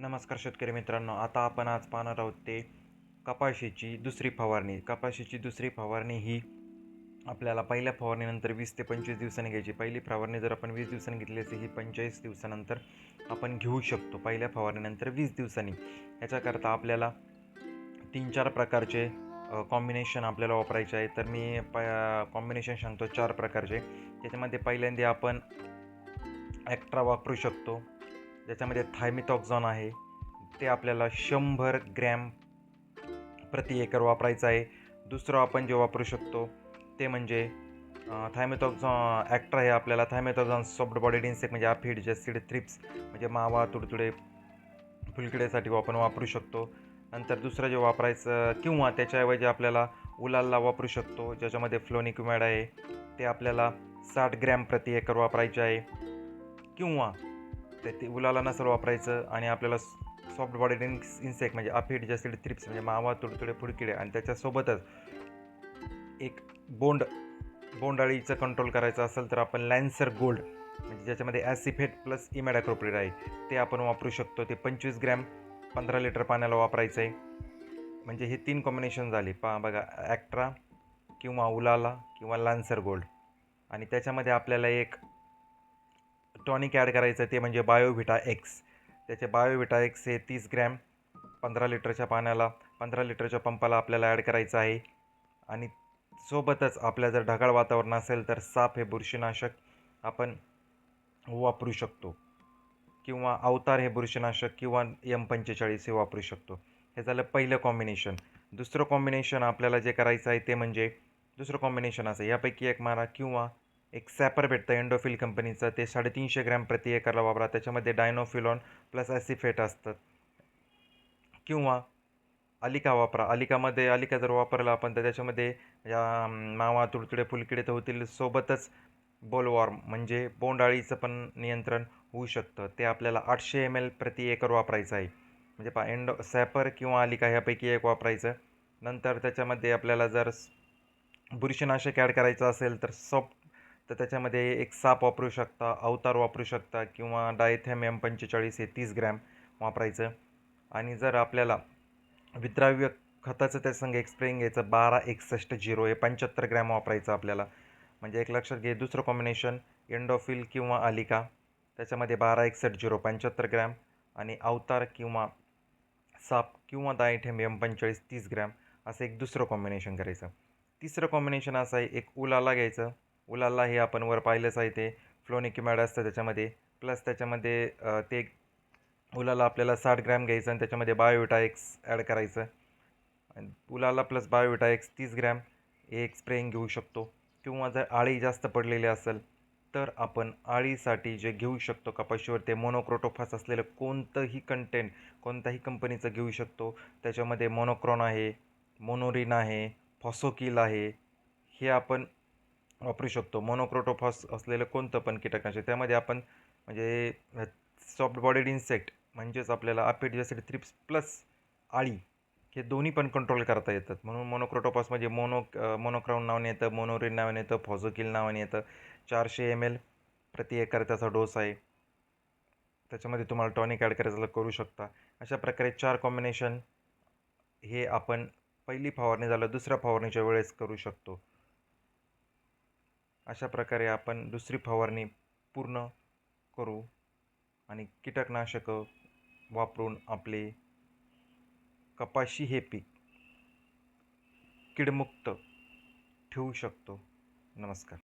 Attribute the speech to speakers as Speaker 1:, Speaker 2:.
Speaker 1: नमस्कार शेतकरी मित्रांनो आता आपण आज पाहणार आहोत ते कपाशीची दुसरी फवारणी. कपाशीची दुसरी फवारणी ही आपल्याला पहिल्या फवारणीनंतर वीस ते पंचवीस दिवसांनी घ्यायची. पहिली फवारणी जर आपण वीस दिवसांनी घेतली असेल ही पंचेचाळीस दिवसानंतर आपण घेऊ शकतो. पहिल्या फवारणीनंतर वीस दिवसांनी. याच्याकरता आपल्याला तीन चार प्रकारचे कॉम्बिनेशन आपल्याला वापरायचे आहे. तर मी प कॉम्बिनेशन सांगतो चार प्रकारचे. त्याच्यामध्ये पहिल्यांदा आपण ॲक्ट्रा वापरू शकतो. ज्याच्यामध्ये थायमिथॉक्झॉन आहे ते आपल्याला शंभर ग्रॅम प्रति एकर वापरायचं आहे. दुसरं आपण जे वापरू शकतो ते म्हणजे थायमेथॉक्झॉन ॲक्ट्रा हे आपल्याला थायमेथॉक्झॉन सॉफ्ट बॉडीड इन्सेक्ट म्हणजे आफिड सीड थ्रिप्स म्हणजे मावा तुडतुडे फुलकिडेसाठी आपण वापरू शकतो. नंतर दुसरं जे वापरायचं किंवा त्याच्याऐवजी आपल्याला उलालला वापरू शकतो ज्याच्यामध्ये फ्लोनिक्युमॅड आहे ते आपल्याला साठ ग्रॅम प्रति एकर वापरायचे आहे. किंवा ते ते उलाला नसल वापरायचं आणि आपल्याला सॉफ्ट बॉडीड इन्सेक्ट म्हणजे अफिड जॅसिड थ्रिप्स म्हणजे मावा तुडतुडे फुडकिडे आणि त्याच्यासोबतच एक बोंड बोंडाळीचं कंट्रोल करायचं असेल तर आपण लॅन्सर गोल्ड म्हणजे ज्याच्यामध्ये ॲसिफेट प्लस इमॅडॅक्रोप्रिड आहे ते आपण वापरू शकतो. ते पंचवीस ग्रॅम पंधरा लिटर पाण्याला वापरायचं आहे म्हणजे हे तीन कॉम्बिनेशन झाले. पा बघा ॲक्ट्रा किंवा उलाला किंवा लान्सर गोल्ड आणि त्याच्यामध्ये आपल्याला एक टॉनिक ॲड करायचं ते म्हणजे बायोव्हिटा एक्स त्याचे बायोव्हिटा एक्स हे तीस ग्रॅम पंधरा लिटरच्या पाण्याला पंधरा लिटरच्या पंपाला आपल्याला ॲड करायचं आहे. आणि सोबतच आपल्या जर ढगाळ वातावरण असेल तर साप हे बुरशीनाशक आपण वापरू शकतो. किंवा अवतार हे बुरशीनाशक किंवा एम पंचेचाळीस हे वापरू शकतो. हे झालं पहिलं कॉम्बिनेशन दुसरं कॉम्बिनेशन आपल्याला जे करायचं आहे ते म्हणजे दुसरं कॉम्बिनेशन असं. यापैकी एक मारा किंवा एक सॅपर भेटतं एंडोफिल कंपनीचं. ते साडेतीनशे ग्रॅम प्रति एकरला वापरा. त्याच्यामध्ये डायनोफिलॉन प्लस ॲसिफेट असतं. किंवा अलिका वापरा. अलिकामध्ये अलिका जर वापरला आपण तर त्याच्यामध्ये या मावा तुडतुडे फुलकिडे तर होतील. सोबतच बोलवॉर्म म्हणजे बोंडाळीचं पण नियंत्रण होऊ शकतं. ते आपल्याला आठशे एम एल प्रति एकर वापरायचं आहे. म्हणजे पा एंडो सॅपर किंवा अलिका ह्यापैकी एक वापरायचं. नंतर त्याच्यामध्ये आपल्याला जर बुरशीनाशक ॲड करायचं असेल तर सॉफ्ट तर त्याच्यामध्ये एक साप वापरू शकता अवतार वापरू शकता किंवा डायथॅम एम पंचेचाळीस हे तीस ग्रॅम वापरायचं. आणि जर आपल्याला विद्राव्य खताचं त्या संग एक घ्यायचं बारा एकसष्ट झिरो हे पंच्याहत्तर ग्रॅम वापरायचं आपल्याला. म्हणजे एक लक्षात घे दुसरं कॉम्बिनेशन एंडोफिल किंवा आलिका त्याच्यामध्ये बारा एकसष्ट झिरो पंच्याहत्तर ग्रॅम. आणि अवतार किंवा साप किंवा दायठेम एम पंचेचाळीस तीस ग्रॅम असं एक दुसरं कॉम्बिनेशन करायचं. तिसरं कॉम्बिनेशन असं आहे एक उलाला घ्यायचं. उलाला हे आपण वर पाहिलंच आहे ते. फ्लोनिक्युमॅड असतं त्याच्यामध्ये. प्लस त्याच्यामध्ये ते उलाला आपल्याला साठ ग्रॅम घ्यायचं आणि त्याच्यामध्ये बायोविटा एक्स ॲड करायचं. आणि उलाला प्लस बायोविटा एक्स तीस ग्रॅम एक स्प्रेइंग घेऊ शकतो. किंवा जर आळी जास्त पडलेली असेल तर आपण आळीसाठी जे घेऊ शकतो कपाशीवर ते मोनोक्रोटोफास असलेलं कोणतंही कंटेंट कोणत्याही कंपनीचं घेऊ शकतो. त्याच्यामध्ये मोनोक्रॉन आहे मोनोरिन आहे फॉसोकिल आहे. हे आपण वापरू शकतो. मोनोक्रोटोफॉस असलेलं कोणतं पण कीटकनाशक त्यामध्ये आपण म्हणजे सॉफ्ट बॉडीड इन्सेक्ट म्हणजेच आपल्याला अपिड जॅसिड थ्रिप्स प्लस आळी हे दोन्ही पण कंट्रोल करता येतात. म्हणून मोनोक्रोटोपॉस म्हणजे मोनो मोनोक्राऊन नावाने येतं मोनोरिन नावाने येतं फॉझोकिल नावाने येतं. चारशे एम एल प्रति एकर त्याचा डोस आहे. त्याच्यामध्ये तुम्हाला टॉनिक ॲड करायचं करू शकता. अशा प्रकारे चार कॉम्बिनेशन हे आपण पहिली फवारणी झालं दुसऱ्या फवारणीच्या वेळेस करू शकतो. अशा प्रकारे आपण दुसरी फवारणी पूर्ण करू आणि कीटकनाशकं वापरून आपले कपाशी हे पीक कीडमुक्त ठेवू शकतो. नमस्कार.